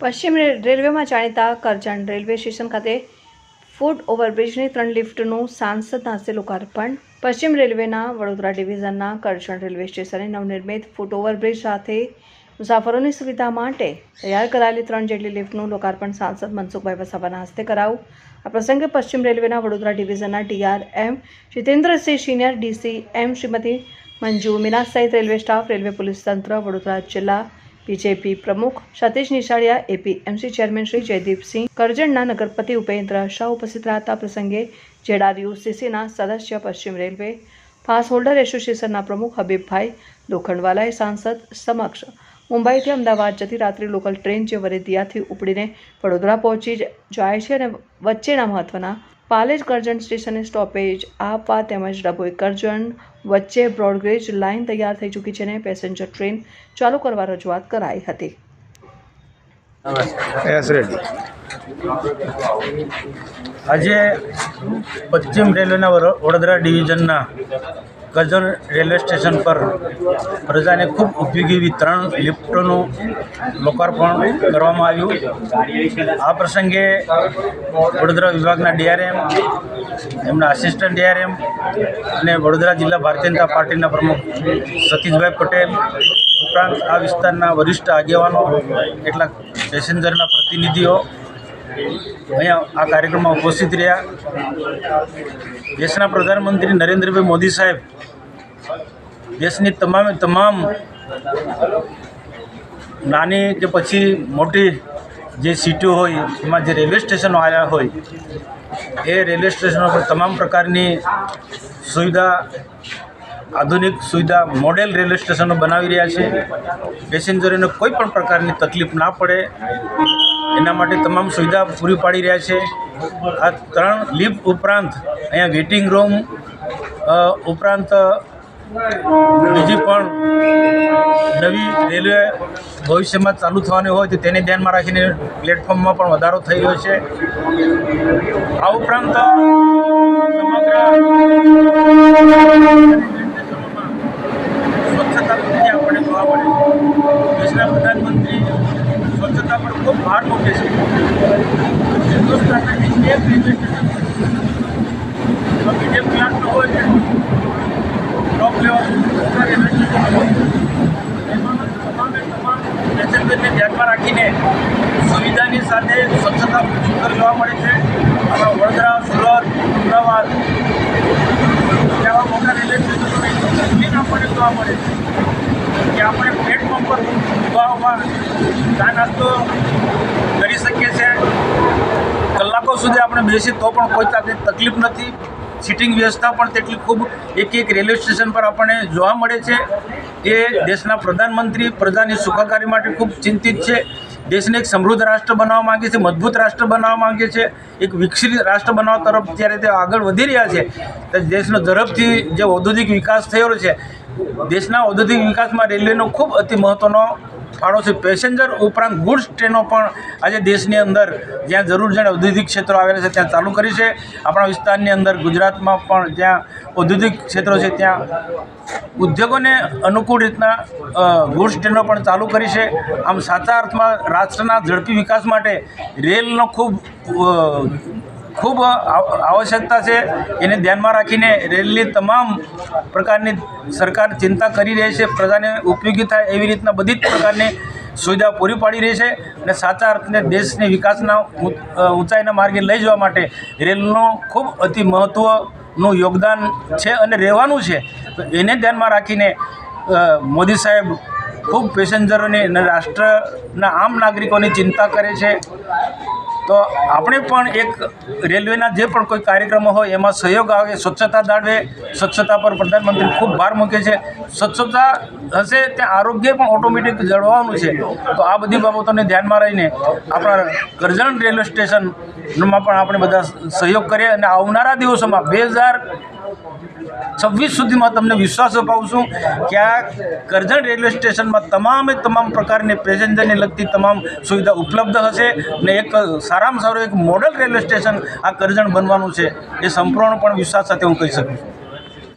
પશ્ચિમ રેલવેમાં જાણીતા કરજણ રેલવે સ્ટેશન ખાતે ફૂટ ઓવરબ્રિજની ત્રણ લિફ્ટનું સાંસદના હસ્તે લોકાર્પણ. પશ્ચિમ રેલવેના વડોદરા ડિવિઝનના કરજણ રેલવે સ્ટેશને નવનિર્મિત ફૂટ ઓવરબ્રિજ સાથે મુસાફરોની સુવિધા માટે તૈયાર કરાયેલી ત્રણ જેટલી લિફ્ટનું લોકાર્પણ સાંસદ મનસુખભાઈ વસાવાના હસ્તે કરાવું આ પ્રસંગે પશ્ચિમ રેલવેના Vadodara ડિવિઝનના D R M Jitendrasinh senior D C M Shrimati Manju Meena સહિત રેલવે સ્ટાફ, રેલવે પોલીસ તંત્ર, વડોદરા જિલ્લા બીજેપી પ્રમુખ સતીશ નિશાળિયા એપીએમસી ચેરમેન શ્રી જયદીપસિંહ કરજણના નગરપતિ ઉપેન્દ્ર શાહ ઉપસ્થિત રહ્યા પ્રસંગે જેડારયુસીસીના સદસ્ય પશ્ચિમ રેલવે પાસ હોલ્ડર એસોસિએશનના પ્રમુખ હબીબભાઈ લોખંડવાલાએ સાંસદ સમક્ષ મુંબઈથી અમદાવાદ જતી રાત્રિ લોકલ ટ્રેન જે વરેદિયાથી ઉપડીને વડોદરા પહોંચી જાય છે અને વચ્ચેના મહત્વના પાલેજ કરજણ સ્ટેશને સ્ટોપેજ આપવા તેમજ ડભોઈ કરજણ વચ્ચે બ્રોડગેજ લાઇન તૈયાર થઈ ચૂકી છે અને પેસેન્જર ટ્રેન ચાલુ કરવા રજૂઆત કરાઈ હતી. આજે પશ્ચિમ રેલવેના વડોદરા ડિવિઝનના કરજણ રેલવે સ્ટેશન પર પ્રજાને ખૂબ ઉપયોગી એવી ત્રણ લિફ્ટોનું લોકાર્પણ કરવામાં આવ્યું. આ પ્રસંગે વડોદરા વિભાગના ડીઆરએમ, એમના આસિસ્ટન્ટ ડીઆરએમ અને વડોદરા જિલ્લા ભારતીય જનતા પાર્ટીના પ્રમુખ સતીશભાઈ પટેલ ઉપરાંત આ વિસ્તારના વરિષ્ઠ આગેવાનો, કેટલાક પેસેન્જરના પ્રતિનિધિઓ અહીંયા આ કાર્યક્રમમાં ઉપસ્થિત રહ્યા. દેશના પ્રધાનમંત્રી નરેન્દ્રભાઈ મોદી સાહેબ, દેશની તમામે, તમામ નાની કે પછી મોટી જે સીટો હોય, એમાં જે રેલવે સ્ટેશનો આવ્યા હોય, એ રેલવે સ્ટેશનો પર તમામ પ્રકારની સુવિધા, આધુનિક સુવિધા, મોડેલ રેલવે સ્ટેશનો બનાવી રહ્યા છે. પેસેન્જરોને કોઈ પણ પ્રકારની તકલીફ ના પડે. એના માટે તમામ સુવિધા પૂરી પાડી રહ્યા છે. આ ત્રણ લિફ્ટ ઉપરાંત અહીંયા વેઇટિંગ રૂમ ઉપરાંત બીજી પણ નવી રેલવે ભવિષ્યમાં ચાલુ થવાની હોય તો તેને ધ્યાનમાં રાખીને પ્લેટફોર્મમાં પણ વધારો થઈ રહ્યો છે. આ ઉપરાંત, સમગ્ર સ્વચ્છતા પ્રત્યે આપણે જોવા મળે દેશના પ્રધાનમંત્રી સ્વચ્છતા પર ખૂબ ભાર મૂકે છે મીડિયમ ક્લાસનો હોય છે ટોપ લેવલ તમામે તમામ પેસેન્જરને ધ્યાનમાં રાખીને સુવિધાની સાથે સ્વચ્છતા સુંદર જોવા મળે છે આપણા વડોદરા સુરત અમદાવાદ જેવા મોટા રેલવે સ્ટેશનોને આપણને જોવા મળે છે કે આપણે પ્લેટફોર્મ પર ઊભા ઊભા ચા નાસ્તો સુધી આપણે બેસી તો પણ કોઈ તકલીફ તકલીફ નથી. સિટિંગ વ્યવસ્થા પણ તેટલી ખૂબ એક એક રેલવે સ્ટેશન પર આપણને જોવા મળે છે એ દેશના પ્રધાનમંત્રી પ્રજાની સુખાકારી માટે ખૂબ ચિંતિત છે. દેશને એક સમૃદ્ધ રાષ્ટ્ર બનાવવા માંગે છે, મજબૂત રાષ્ટ્ર બનાવવા માંગે છે, એક વિકસિત રાષ્ટ્ર બનાવવા તરફ જ્યારે તે આગળ વધી રહ્યા છે દેશનો ઝડપથી જે ઔદ્યોગિક વિકાસ થયો છે, દેશના ઔદ્યોગિક વિકાસમાં રેલવેનો ખૂબ અતિ મહત્ત્વનો છે પેસેન્જર ઉપરાંત ગુડ્સ ટ્રેનો પણ આજે દેશની અંદર જ્યાં જરૂર જણે ઔદ્યોગિક ક્ષેત્રો આવેલા છે, ત્યાં ચાલુ કરી છે. આપણા વિસ્તારની અંદર ગુજરાતમાં પણ જ્યાં ઔદ્યોગિક ક્ષેત્રો છે, ત્યાં ઉદ્યોગોને અનુકૂળ રીતના ગુડ્સ ટ્રેનો પણ ચાલુ કરી છે. આમ સાચા અર્થમાં રાષ્ટ્રના ઝડપી વિકાસ માટે રેલનો ખૂબ ખૂબ આવશ્યકતા છે. એને ધ્યાનમાં રાખીને રેલની તમામ પ્રકારની સરકાર ચિંતા કરી રહી છે. પ્રજાને ઉપયોગી થાય એવી રીતના બધી જ પ્રકારની સુવિધા પૂરી પાડી રહી છે અને સાચા અર્થને દેશને વિકાસના ઊંચાઈના માર્ગે લઈ જવા માટે રેલનું ખૂબ અતિ મહત્ત્વનું યોગદાન છે અને રહેવાનું છે. તો એને ધ્યાનમાં રાખીને મોદી સાહેબ ખૂબ પેસેન્જરોની રાષ્ટ્રના આમ નાગરિકોની ચિંતા કરે છે. તો આપણે પણ એક રેલવેના જે પણ કોઈ કાર્યક્રમો હોય, એમાં સહયોગ આવે, સ્વચ્છતા જાળવે સ્વચ્છતા પર પ્રધાનમંત્રી ખૂબ ભાર મૂકે છે. સ્વચ્છતા હશે, ત્યાં આરોગ્ય પણ ઓટોમેટિક જળવાનું છે. તો આ બધી બાબતોને ધ્યાનમાં રહીને આપણા કરજણ રેલવે સ્ટેશનમાં પણ આપણે બધા સહયોગ કરીએ અને આવનારા દિવસોમાં બે હજાર છવ્વીસ સુધીમાં તમને વિશ્વાસ અપાવું છું કે આ કરજણ રેલવે સ્ટેશનમાં તમામે તમામ પ્રકારની પેસેન્જરને લગતી તમામ સુવિધા ઉપલબ્ધ હશે અને એક સારામાં સારું એક મોડલ રેલવે સ્ટેશન આ કરજણ બનવાનું છે, એ સંપૂર્ણ પણ વિશ્વાસ સાથે હું કહી શકું છું.